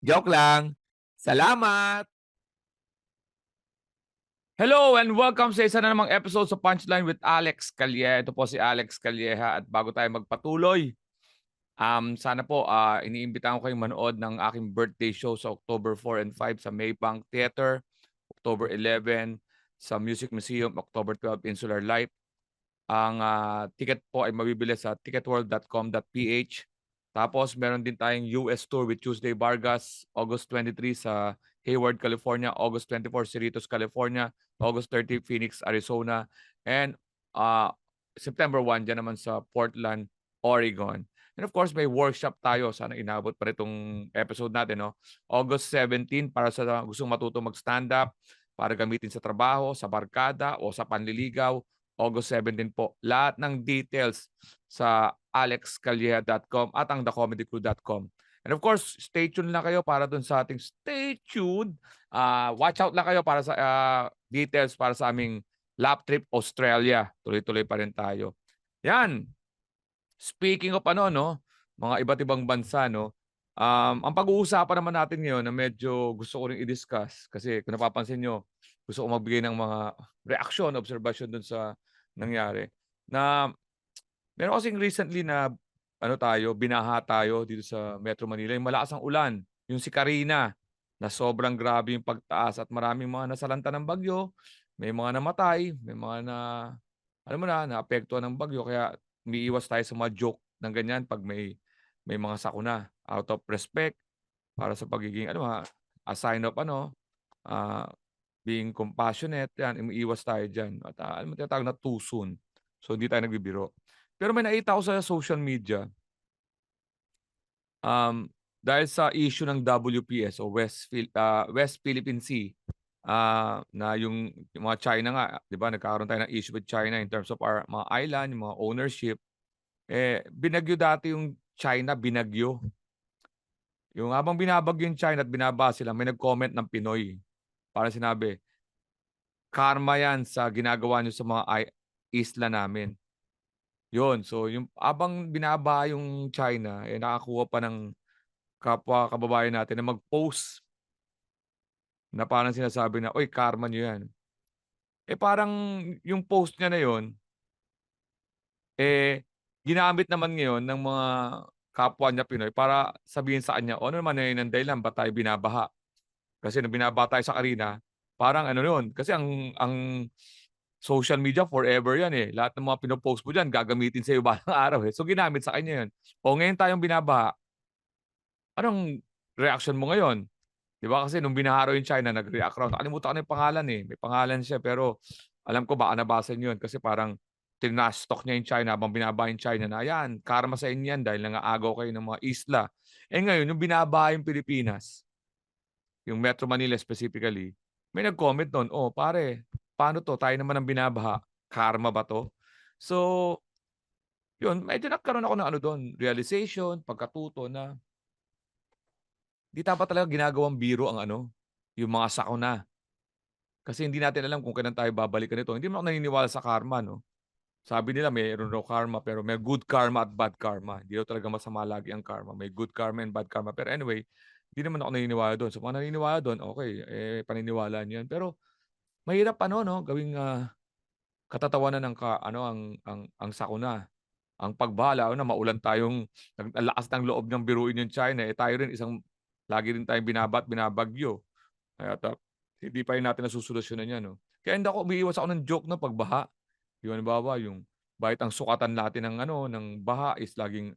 Joke lang. Salamat! Hello and welcome sa isa na namang episode sa Punchline with Alex Calleja. Ito po si Alex Calleja at bago tayo magpatuloy, Um, sana po ah, iniimbitahan ko kayong manood ng aking birthday show sa October 4 and 5 sa Maybank Theater, October 11 sa Music Museum, October 12 Insular Light. Ang ah, ticket po ay mabibili sa ticketworld.com.ph. Tapos meron din tayong US tour with Tuesday Vargas, August 23 sa Hayward, California, August 24 Cerritos, California, August 30 Phoenix, Arizona, and ah, September 1 dyan naman sa Portland, Oregon. And of course, may workshop tayo. Sana inabot pa itong episode natin. No? August 17 para sa gustong matuto mag-stand up, para gamitin sa trabaho, sa barkada o sa panliligaw. August 17 po. Lahat ng details sa alexcalleja.com at ang thecomedycrew.com. And of course, stay tuned lang kayo para dun sa ating stay tuned. Ah, watch out lang kayo para sa ah, details para sa aming lap trip Australia. Tuloy-tuloy pa rin tayo. Yan. Speaking of ano, no, mga iba't ibang bansa, no, um, ang pag-uusapan naman natin ngayon na medyo gusto ko rin i-discuss kasi kung napapansin nyo, gusto ko magbigay ng mga reaction, observation dun sa nangyari. Na meron kasing recently na ano tayo, binaha tayo dito sa Metro Manila. Yung malakas ang ulan, yung si Karina, na sobrang grabe yung pagtaas at maraming mga nasalanta ng bagyo, may mga namatay, may mga na, ano mo na, naapektuhan ng bagyo. Kaya umiiwas tayo sa mga joke ng ganyan pag may may mga sakuna out of respect para sa pagiging ano ha, a sign of ano ah, being compassionate yan umiiwas tayo diyan at uh, alam mo tinatawag na too soon so hindi tayo nagbibiro pero may nakita ko sa social media um dahil sa issue ng WPS o West ah, West Philippine Sea ah, na yung, yung mga China nga, 'di ba, nagkakaroon tayo ng issue with China in terms of our mga island, yung mga ownership. Eh binagyo dati yung China, binagyo. Yung habang binabagyo yung China at binaba sila, may nag-comment ng Pinoy. Para sinabi, karma yan sa ginagawa nyo sa mga isla namin. Yun, so yung habang binaba yung China, eh nakakuha pa ng kapwa kababayan natin na mag-post na parang sinasabi na, "Uy, karma niyo 'yan." Eh, parang yung post niya na 'yon eh, ginamit naman ngayon ng mga kapwa niya Pinoy para sabihin sa kanya, "O, ano naman ngayon ang dahilan ba't tayo binabaha?" Kasi nung binabaha tayo sa Karina, parang ano 'yun, kasi ang ang social media forever 'yan, eh. Lahat ng mga pino-post mo diyan gagamitin sa'yo balang araw, eh. So, ginamit sa kanya 'yun. O, ngayon tayong binabaha, anong reaction mo ngayon? 'Di ba kasi nung binaha raw yung China nag-react raw. Nakalimutan ko na yung pangalan, eh, may pangalan siya pero alam ko baka nabasa niyo 'yun kasi parang trinash-talk niya yung China habang binabaha yung China na, "Ayan, karma sa inyo 'yan dahil nangaagaw kayo ng mga isla." Eh, ngayon yung binabaha yung Pilipinas, yung Metro Manila specifically, may nag-comment do'n, "Oh, pare, paano 'to? Tayo naman ang binabaha, karma ba 'to?" So, 'yun, medyo nagkaroon ako ng ano do'n, realization, pagkatuto na Di dapat talaga ginagawang biro ang ano, yung mga sakuna. Kasi hindi natin alam kung kailan tayo babalikan nito. Hindi naman ako naniniwala sa karma, no? Sabi nila mayroon raw karma, pero may good karma at bad karma. Hindi daw talaga masama lagi ang karma. May good karma and bad karma. Pero anyway, hindi naman ako naniniwala doon. So, kung naniniwala doon, okay, eh, paniniwala niyo yan. Pero, mahirap ano, no? Gawing ah, katatawanan ng ka, ano, ang, ang, ang sakuna. Ang pagbahala, na maulan tayong, ang lakas ng loob ng biruin yung China, eh tayo rin isang Lagi rin tayong binabat, binabagyo. Kaya ta hindi pa rin natin nasusolusyonan yan, no? Kaya hindi ako umiiwas ako ng joke na pagbaha. Yung halimbawa, yung bahit ang sukatan natin ng ano, ng baha is laging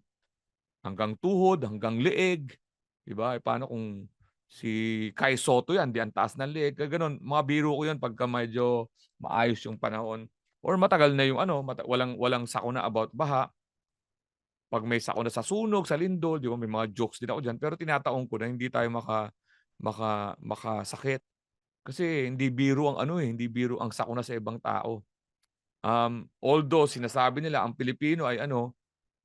hanggang tuhod, hanggang leeg. 'Di ba? Eh, paano kung si Kai Soto yan, di ang taas ng leeg, ganun. Mga biro ko yan pagka medyo maayos yung panahon or matagal na yung ano, mata walang walang sakuna about baha. 'Pag may sakuna sa sunog, sa lindol, 'di ba, may mga jokes din ako diyan, pero tinataon ko na hindi tayo maka maka makasakit. Kasi hindi biro ang ano, eh, hindi biro ang sakuna sa ibang tao. Um, although sinasabi nila ang Pilipino ay ano,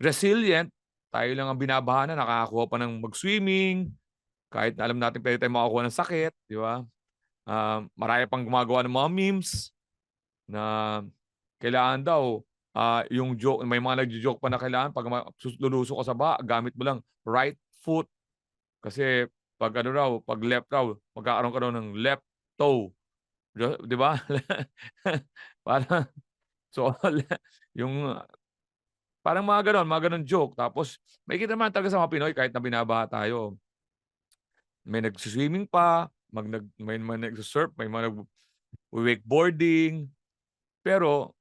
resilient, tayo lang ang binabaha na nakakakuha pa ng mag-swimming, kahit alam natin puwede tayong makakuha ng sakit, 'di ba? Um, marami pang gumagawa ng mga memes na kailangan daw, ah, yung joke may mga nagjo-joke pa na kailangan 'pag lulusong ka sa baka gamit mo lang right foot. Kasi 'pag ano raw, 'pag left raw, magkakaroon ka raw ng left toe. Di ba? Parang so yung parang mga gano'n, mga gano'ng joke. Tapos makikita naman talaga sa mga Pinoy kahit na binabaha tayo. May nagsi-swimming pa, mag nag may mga nagsu-surf, may mga nagwo-wakeboarding. Pero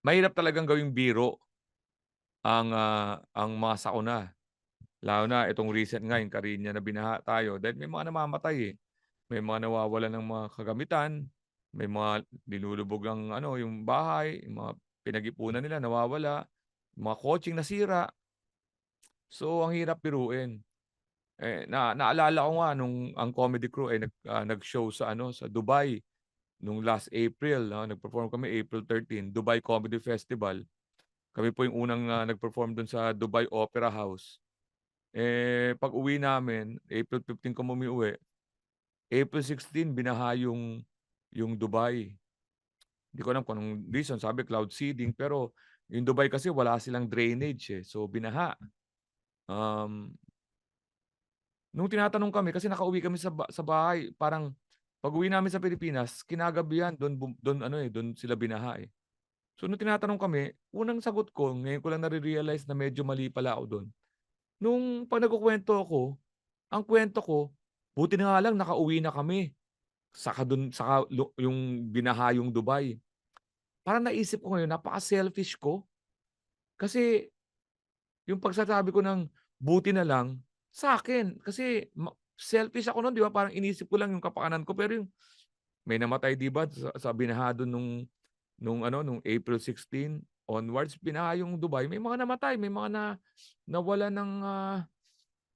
mahirap talagang gawing biro ang, ah, ang mga sakuna. Lalo na itong recent nga yung Carina na binaha tayo dahil may mga namamatay, eh. May mga nawawalan ng mga kagamitan, may mga nilulubog ang ano, yung bahay, yung mga pinag-ipunan nila nawawala, mga kotseng nasira. So, ang hirap biruin. Eh, na naalala ko nga nung ang comedy crew ay nag ah, nag-show sa ano, sa Dubai nung last April, no, nag-perform kami April 13, Dubai Comedy Festival. Kami po yung unang, ah, nag-perform dun sa Dubai Opera House. Eh, pag-uwi namin, April 15 kami umuwi. April 16 binaha yung yung Dubai. Hindi ko alam kung anong reason, sabi cloud seeding, pero yung Dubai kasi wala silang drainage, eh, so binaha. Um Nung tinatanong kami kasi nakauwi kami sa sa bahay, parang pag-uwi namin sa Pilipinas, kinagabihan bum dun ano, eh, dun sila binaha, eh. So, nung tinatanong kami, unang sagot ko, ngayon ko lang nare-realize na medyo mali pala ako dun. Nung 'pag nagkukuwento ako, ang kuwento ko, buti na nga lang nakauwi na kami. Saka dun saka yung binaha yung Dubai. Parang naisip ko ngayon, napaka-selfish ko. Kasi yung pagsasabi ko ng buti na lang, sa'kin. Kasi ma selfish ako nun, 'di ba? Parang inisip ko lang yung kapakanan ko, pero yung may namatay, 'di ba, sa sa binaha dun nung nung ano, nung April 16 onwards, binaha yung Dubai. May mga namatay, may mga na nawalan ng, ah,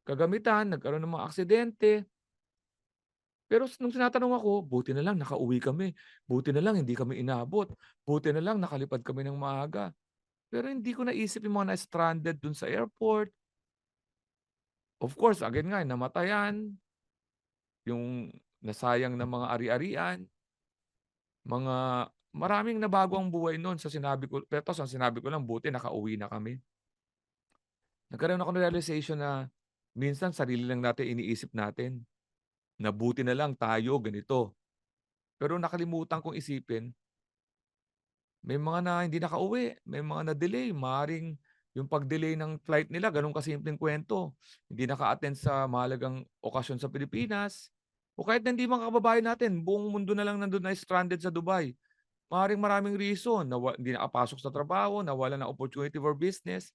kagamitan, nagkaroon ng mga aksidente. Pero nung tinatanong ako, buti na lang nakauwi kami, buti na lang hindi kami inabot, buti na lang nakalipad kami ng maaga. Pero hindi ko naisip yung mga na-stranded dun sa airport. Of course, again nga, namatayan, yung nasayang na mga ari-arian, mga maraming nabago ang buhay nun sa sinabi ko pero ang sinabi ko lang, buti nakauwi na kami. Nagkaroon ako ng realization na minsan sarili lang natin iniisip natin, na buti na lang tayo ganito. Pero nakalimutan kong isipin may mga na hindi nakauwi, may mga na-delay, maaaring yung pag-delay ng flight nila gano'n kasimpleng kuwento. Hindi naka-attend sa mahalagang okasyon sa Pilipinas o kahit na hindi mga kababayan natin, buong mundo na lang nandun na stranded sa Dubai. Maaaring maraming reason, nawa hindi nakapasok sa trabaho, nawalan ng opportunity for business.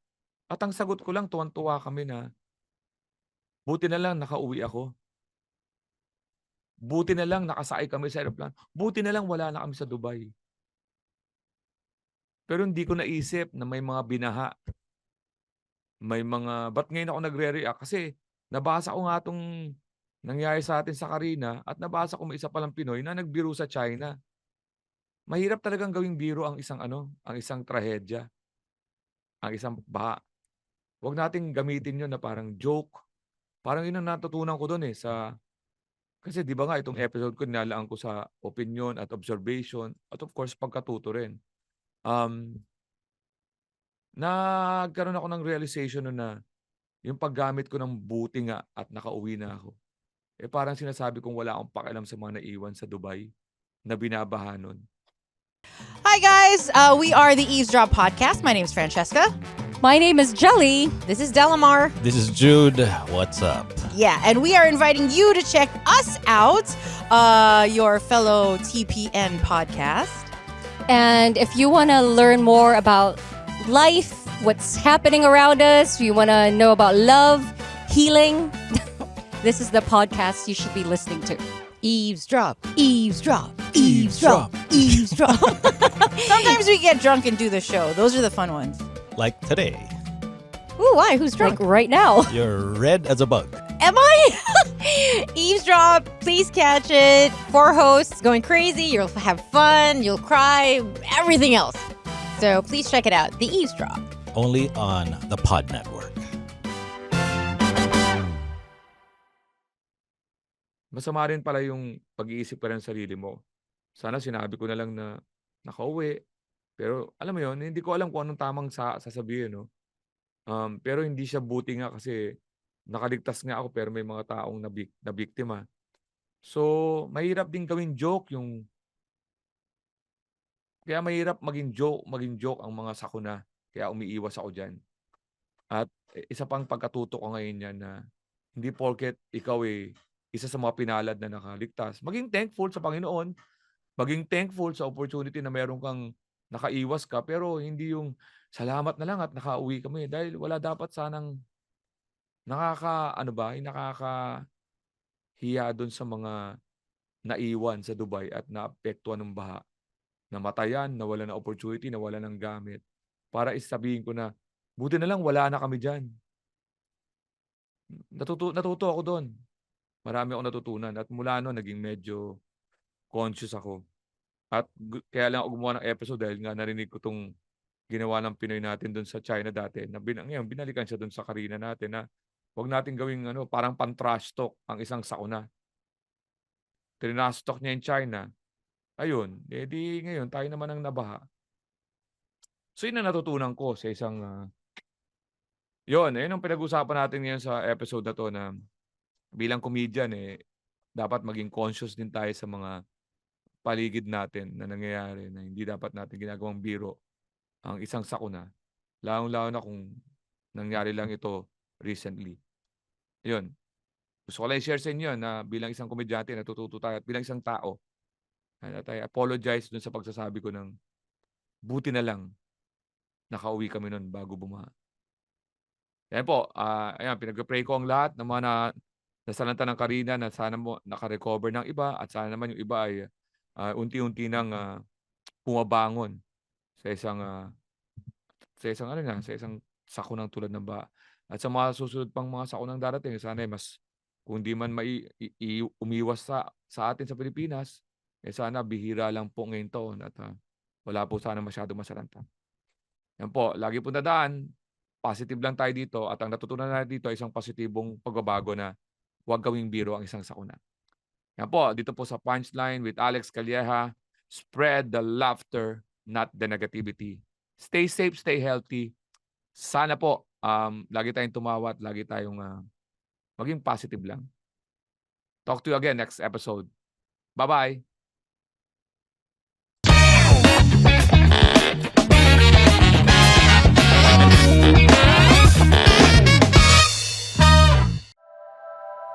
At ang sagot ko lang, tuwang-tuwa kami na buti na lang nakauwi ako. Buti na lang nakasakay kami sa eroplano. Buti na lang wala na kami sa Dubai. Pero hindi ko naisip na may mga binaha. May mga ba't ngayon ako nagre-react? Kasi nabasa ko nga 'tong nangyari sa atin sa Carina at nabasa ko may isa palang Pinoy na nagbiro sa China. Mahirap talagang gawing biro ang isang ano, ang isang trahedya. Ang isang baha. Huwag nating gamitin 'yun na parang joke. Parang 'yun ang natutunan ko dun, eh, sa kasi 'di ba nga itong episode ko nilalaan ko sa opinyon at observation at of course pagkatuto rin. Um nagkaroon ako ng realization na yung paggamit ko ng buti nga at nakauwi na ako, eh, parang sinasabi kong wala akong pakialam sa mga naiwan sa Dubai na binabaha nun. Hi, guys. Uh, we are the Eavesdrop Podcast. My name is Francesca. My name is Jelly. This is Delamar. This is Jude. What's up? Yeah, and we are inviting you to check us out, uh, your fellow TPN podcast. And if you want to learn more about life, what's happening around us, you want to know about love, healing, this is the podcast you should be listening to. Eavesdrop, eavesdrop, eavesdrop, eavesdrop. Sometimes we get drunk and do the show. Those are the fun ones. Like today, Ooh, why? Who's drunk? Like right now. you're red as a bug. Am I? Eavesdrop, please catch it. Four hosts going crazy. You'll have fun, you'll cry, everything else. So please check it out. The Eavesdrop. Only on the Pod Network. Masama rin pala yung pag-iisip ka ng sarili mo. Sana sinabi ko na lang na nakauwi. Pero alam mo yon hindi ko alam kung anong tamang sa sasabihin, no? Um, pero hindi siya buti nga kasi nakaligtas nga ako pero may mga taong nabik na biktima. So, mahirap din gawing joke yung kaya mahirap maging joke, maging joke ang mga sakuna. Kaya umiiwas ako diyan. At isa pang pagkatuto ko ngayon yan na hindi porket ikaw eh isa sa mga pinalad na nakaligtas. Maging thankful sa Panginoon. Maging thankful sa opportunity na meron kang nakaiwas ka. Pero hindi yung salamat na lang at nakauwi kami. Dahil wala dapat sanang nakaka, ano ba, nakaka hiya doon sa mga naiwan sa Dubai at naapektuhan ng baha. Namatayan, nawala ng opportunity, nawala ng gamit. Para isabihin ko na, buti na lang wala na kami dyan. Natuto, natuto ako doon marami akong natutunan at mula noon naging medyo conscious ako. At kaya lang ako gumawa ng episode dahil nga narinig ko tong ginawa ng Pinoy natin doon sa China dati na bin, ngayon, binalikan siya doon sa Karina natin na wag natin gawing ano, parang pan-trash talk ang isang sakuna. Trinash talk niya in China. Ayun, edi ngayon tayo naman ang nabaha. So yun ang natutunan ko sa isang ah, yun, ayun ang pinag-usapan natin ngayon sa episode na to na bilang comedian eh dapat maging conscious din tayo sa mga paligid natin na nangyayari na hindi dapat natin ginagawang biro ang isang sakuna. Lalong-lalo na kung nangyari lang ito recently. Yun. Gusto ko lang i-share sa inyo na bilang isang komedyante natututo tayo at bilang isang tao na tayo apologize dun sa pagsasabi ko ng buti na lang nakauwi kami nun bago bumaha. Yan po, ah ayan, pinag-pray ko ang lahat ng mga na, nasalanta ng Karina na sana mo naka-recover ng iba at sana naman yung iba ay ah, unti-unti nang ah, pumabangon sa isang ah, sa isang ano na, sa isang sakunang tulad ng ba. At sa mga susunod pang mga sakunang darating, sana mas kung di man mai, i- i- umiwas sa sa atin sa Pilipinas, eh sana bihira lang po ngayon taon at ah, wala po sana masyado masalanta. Yan po, lagi po nadaan, positive lang tayo dito at ang natutunan natin dito ay isang positibong pagbabago na huwag gawing biro ang isang sakuna. Yan po, dito po sa Punchline with Alex Calleja, spread the laughter, not the negativity. Stay safe, stay healthy. Sana po, um, lagi tayong tumawa at lagi tayong ah, maging positive lang. Talk to you again next episode. Bye-bye!